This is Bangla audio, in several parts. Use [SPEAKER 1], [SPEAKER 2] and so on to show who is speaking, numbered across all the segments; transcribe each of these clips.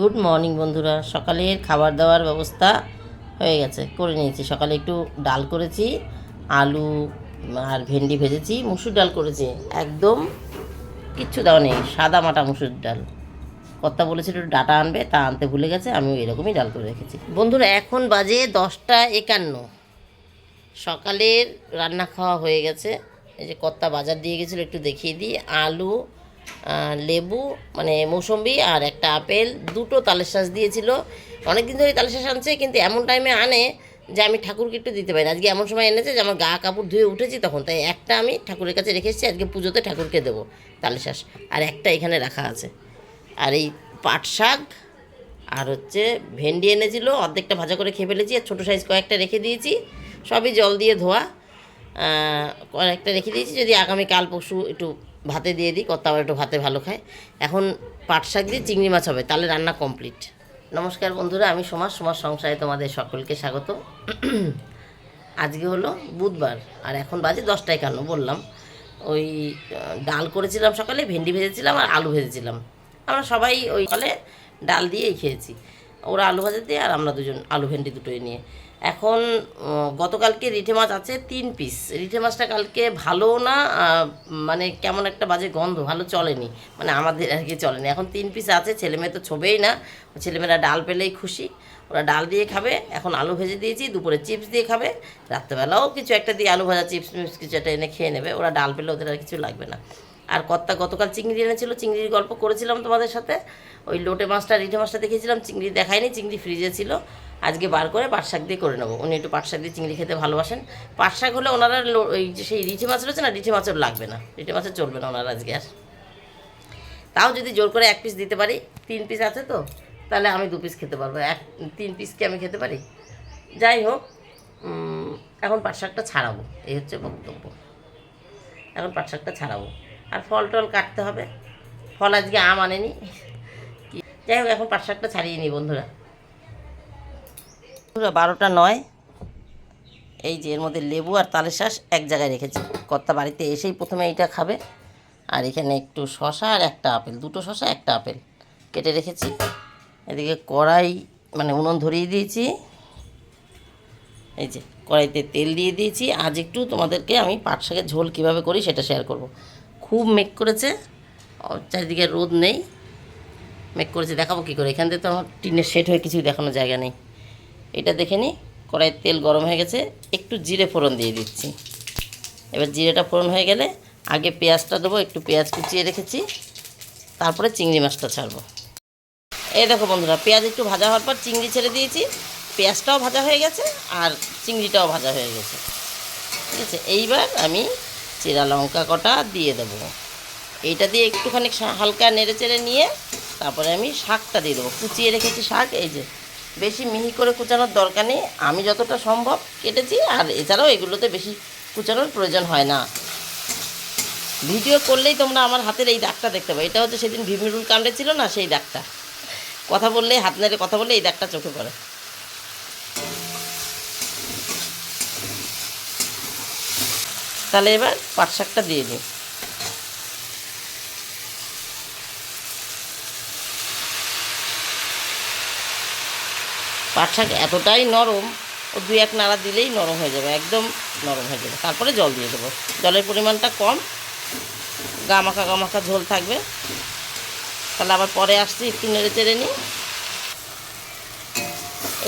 [SPEAKER 1] গুড মর্নিং বন্ধুরা। সকালের খাবার দাবার ব্যবস্থা হয়ে গেছে, করে নিয়েছি। সকালে একটু ডাল করেছি, আলু আর ভেন্ডি ভেজেছি, মুসুর ডাল করেছি। একদম কিচ্ছু দাও নেই, সাদা মাটা মুসুর ডাল। কর্তা বলেছিল একটু ডাটা আনবে, তা আনতে ভুলে গেছে, আমিও এরকমই ডাল করে রেখেছি। বন্ধুরা, এখন বাজে দশটা একান্ন। সকালের রান্না খাওয়া হয়ে গেছে। এই যে কর্তা বাজার দিয়ে গেছিল, একটু দেখিয়ে দিই। আলু লেবু মানে মৌসম্বি আর একটা আপেল, দুটো তালের শ্বাস দিয়েছিল। অনেক দিন ধরে তালের শ্বাস আনছে, কিন্তু এমন টাইমে আনে যে আমি ঠাকুরকে একটু দিতে পারি আজকে এমন সময় এনেছে যে আমার গা কাপড় ধুয়ে উঠেছি তখন, তাই একটা আমি ঠাকুরের কাছে রেখে এসেছি, আজকে পুজোতে ঠাকুরকে দেবো তালের শ্বাস আর একটা এখানে রাখা আছে। আর এই পাট শাক আর হচ্ছে ভেন্ডি এনেছিল, অর্ধেকটা ভাজা করে খেয়ে ফেলেছি, আর ছোটো সাইজ কয়েকটা রেখে দিয়েছি। সবই জল দিয়ে ধোয়া। কয়েকটা রেখে দিয়েছি, যদি আগামী কাল পরশু একটু ভাতে দিয়ে দিই কত আবার একটু ভাতে ভালো খায়। এখন পাট শাক দিয়ে চিংড়ি মাছ হবে, তাহলে রান্না কমপ্লিট নমস্কার বন্ধুরা, আমি সমাজ সমাজ সংসারে তোমাদের সকলকে স্বাগত। আজকে হলো বুধবার, আর এখন বাজে দশটা একান্ন, বললাম। ওই ডাল করেছিলাম সকালে, ভেন্ডি ভেজেছিলাম আর আলু ভেজেছিলাম। আমরা সবাই ওই সকালে ডাল দিয়েই খেয়েছি। ওরা আলু ভাজা দিয়ে আর আমরা দুজন আলু ভেন্ডি দুটোই নিয়ে। এখন গতকালকে রিঠে মাছ আছে তিন পিস রিঠে মাছটা কালকে ভালো না মানে কেমন একটা বাজে গন্ধ, ভালো চলেনি। মানে আমাদের আর কি চলেনি। এখন তিন পিস আছে ছেলেমেয়ে তো ছোবেই না। ছেলেমেয়েরা ডাল পেলেই খুশি। ওরা ডাল দিয়ে খাবে। এখন আলু ভেজে দিয়েছি, দুপুরে চিপস দিয়ে খাবে। রাত্রেবেলাও কিছু একটা দিয়ে আলু ভাজা, চিপস মিপস কিছু একটা এনে খেয়ে নেবে। ওরা ডাল পেলে ওদের আর কিছু লাগবে না। আর কর্তা গতকাল চিংড়ি এনেছিল, চিংড়ির গল্প করেছিলাম তোমাদের সাথে। ওই লোটে মাছটা, রিঠে মাছটা দেখেছিলাম, চিংড়ি দেখায়নি, চিংড়ি ফ্রিজে ছিল। আজকে বার করে পাট শাক দিয়ে করে নেব। উনি একটু পাট শাক দিয়ে চিংড়ি খেতে ভালোবাসেন। পাট শাক হলে ওনারা ওই যে সেই রিঠে মাছ রয়েছে না, রিঠে মাছের লাগবে না। রিঠে মাছের চলবে না ওনারা আজকে আর। তাও যদি জোর করে এক পিস দিতে পারি, তিন পিস আছে তো, তাহলে আমি দু পিস খেতে পারব। এক, তিন পিস কি আমি খেতে পারি? যাই হোক এখন পাট শাকটা ছাড়াবো। এই হচ্ছে বক্তব্য। এখন পাট শাকটা ছাড়াবো। আর ফল টল কাটতে হবে। ফল আজকে আম আনেনি। যাই হোক, এখন পাট শাকটা ছাড়িয়ে নিই বন্ধুরা। বন্ধুরা, বারোটা নয়। এই যে এর মধ্যে লেবু আর তালের শাঁস এক জায়গায় রেখেছি। কর্তা বাড়িতে এসেই প্রথমে এইটা খাবে। আর এখানে একটু শশা আর একটা আপেল। দুটো শশা একটা আপেল কেটে রেখেছি। এদিকে কড়াই মানে উনুন ধরিয়ে দিয়েছি। এই যে কড়াইতে তেল দিয়ে দিয়েছি। আজ একটু তোমাদেরকে আমি পাট শাকের ঝোল কীভাবে করি সেটা শেয়ার করব। খুব মেঘ করেছে। চারিদিকে রোদ নেই। মেঘ করেছে, দেখাবো কী করে। এখান থেকে তো আমার টিনের সেট হয়ে কিছুই দেখানোর জায়গা নেই। এটা দেখে নিই কড়াইয়ের তেল গরম হয়ে গেছে। একটু জিরে ফোড়ন দিয়ে দিচ্ছি। এবার জিরেটা ফোড়ন হয়ে গেলে আগে পেঁয়াজটা দেবো, একটু পেঁয়াজ কুচিয়ে রেখেছি। তারপরে চিংড়ি মাছটা ছাড়বো। এই দেখো বন্ধুরা, পেঁয়াজ একটু ভাজা হওয়ার পর চিংড়ি ছেড়ে দিয়েছি। পেঁয়াজটাও ভাজা হয়ে গেছে আর চিংড়িটাও ভাজা হয়ে গেছে। ঠিক আছে, এইবার আমি চেরা লঙ্কা কটা দিয়ে দেবো। এইটা দিয়ে একটুখানি হালকা নেড়ে চেড়ে নিয়ে তারপরে আমি শাকটা দিয়ে দেবো। কুচিয়ে রেখেছি শাক, এই যে বেশি মিহি করে কুচানোর দরকার নেই। আমি যতটা সম্ভব কেটেছি আর এছাড়াও এগুলোতে বেশি কুচানোর প্রয়োজন হয় না। ভিডিও করলেই তোমরা আমার হাতের এই দাগটা দেখতে পাবে। এটা হচ্ছে সেদিন ভিমিরুল কাণ্ডে ছিল না, সেই দাগটা। কথা বললে হাত নেড়ে কথা বললে এই দাগটা চোখে পড়ে। তাহলে এবার পাট শাকটা দিয়ে দিই। পাট শাক এতটাই নরম, ও দুই এক নাড়া দিলেই নরম হয়ে যাবে, একদম নরম হয়ে যাবে। তারপরে জল দিয়ে দেবো। জলের পরিমাণটা কম, গামাখা গামাখা ঝোল থাকবে। তাহলে আবার পরে আসছি, একটু নেড়ে চেড়ে নিই।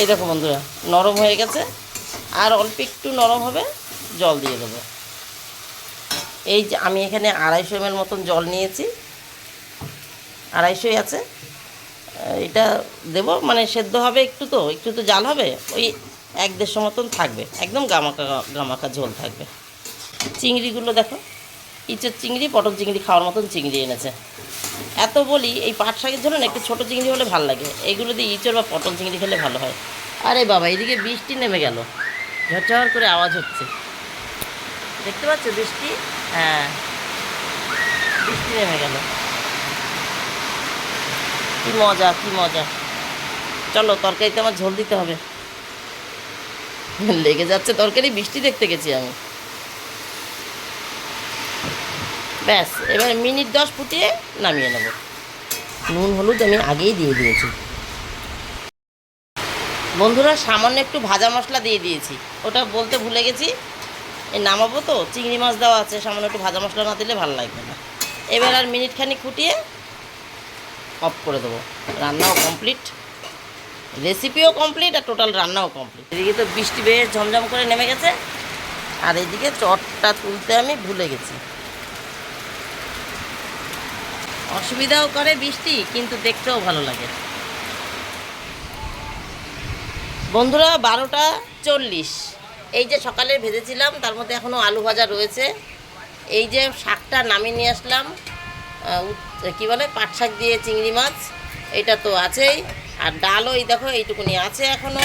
[SPEAKER 1] এই দেখো বন্ধুরা, নরম হয়ে গেছে। আর অল্প একটু নরম হবে, জল দিয়ে দেবো। এই যে আমি এখানে আড়াইশো এমএল মতন জল নিয়েছি। আড়াইশোই আছে। এটা দেব মানে সেদ্ধ হবে একটু তো একটু তো জাল হবে, ওই এক দেড়শো মতন থাকবে, একদম গামাকা গামাকা ঝোল থাকবে। চিংড়িগুলো দেখো ইঁচের চিংড়ি, পটল চিংড়ি খাওয়ার মতন চিংড়ি এনেছে। এত বলি, এই পাট শাকের জন্য না একটু ছোটো চিংড়ি হলে ভালো লাগে, এগুলো দিয়ে ইঁচড় বা পটল চিংড়ি খেলে ভালো হয়। আরে বাবা, এদিকে বৃষ্টি নেমে গেল। ঝরঝর করে আওয়াজ হচ্ছে। দেখতে পাচ্ছ, বৃষ্টি? হ্যাঁ। বৃষ্টি নেমে গেল। কি মজা কি মজা। চলো, তরকারিতে আমার ঝোল দিতে হবে। লেগে যাচ্ছে তরকারি, বৃষ্টি দেখতে গেছি আমি। ব্যাস, এবার মিনিট দশ ফুটিয়ে নামিয়ে নেব। নুন, হলুদ আমি আগেই দিয়ে দিয়েছি। বন্ধুরা, সামান্য একটু ভাজা মশলা দিয়ে দিয়েছি। ওটা বলতে ভুলে গেছি। নামাবো তো, চিংড়ি মাছ দেওয়া আছে, সামান্য একটু ভাজা মশলা না দিলে ভালো লাগবে না। এবার আর মিনিট খানি ফুটিয়ে অফ করে দেবো। রান্নাও কমপ্লিট রেসিপিও কমপ্লিট আর টোটাল রান্নাও কমপ্লিট এদিকে তো বৃষ্টি বেশ ঝমঝম করে নেমে গেছে, আর এদিকে চটটা তুলতে আমি ভুলে গেছি। অসুবিধাও করে বৃষ্টি, কিন্তু দেখতেও ভালো লাগে। বন্ধুরা, বারোটা চল্লিশ। এই যে সকালে ভেজেছিলাম, তার মধ্যে এখনও আলু ভাজা রয়েছে। এই যে শাকটা নামিয়ে নিয়ে আসলাম কী বলে, পাট শাক দিয়ে চিংড়ি মাছ, এটা তো আছেই। আর ডালও এই দেখো, এইটুকুনি আছে এখনও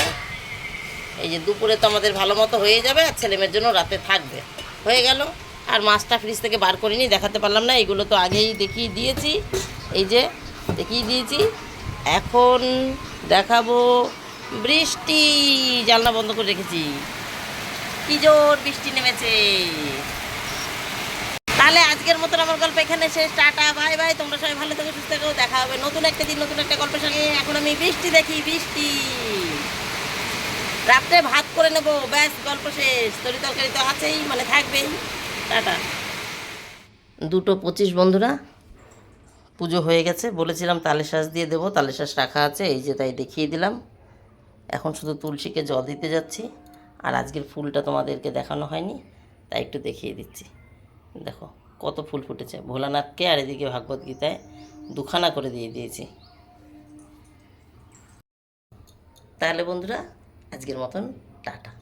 [SPEAKER 1] এই যে দুপুরে তো আমাদের ভালো মতো হয়ে যাবে, আর ছেলেমেয়ের জন্য রাতে থাকবে। হয়ে গেল। আর মাছটা ফ্রিজ থেকে বার করিনি, দেখাতে পারলাম না, এগুলো তো আগেই দেখিয়ে দিয়েছি। এই যে দেখিয়ে দিয়েছি। এখন দেখাবো বৃষ্টি, জানলা বন্ধ করে রেখেছি। কি জোর বৃষ্টি নেমেছে। তাহলে আজকের মতন আমার গল্প এখানে শেষ। Tata, bye bye. তোমরা সবাই ভালো থেকো, সুস্থ থেকো। দেখা হবে নতুন একটা দিন, নতুন একটা গল্পের সঙ্গে। এখন আমি বৃষ্টি দেখি, বৃষ্টি। রাত্রে ভাত করে নেব। ব্যাস, গল্প শেষ। তরি তরকারি তো আছেই মানে থাকবেই। টাটা। দুটো পঁচিশ বন্ধুরা, পুজো হয়ে গেছে। বলেছিলাম তালের শ্বাস দিয়ে দেবো। তালের শ্বাস রাখা আছে, এই যে তাই দেখিয়ে দিলাম। এখন শুধু তুলসীকে জল দিতে যাচ্ছি। আর আজকের ফুলটা তোমাদেরকে দেখানো হয়নি, তাই একটু দেখিয়ে দিচ্ছি। দেখো, কত ফুল ফুটেছে। ভোলানাথকে আর এদিকে ভাগবত গীতায় দুখানা করে দিয়ে দিয়েছি। তাহলে বন্ধুরা, আজকের মতন টাটা।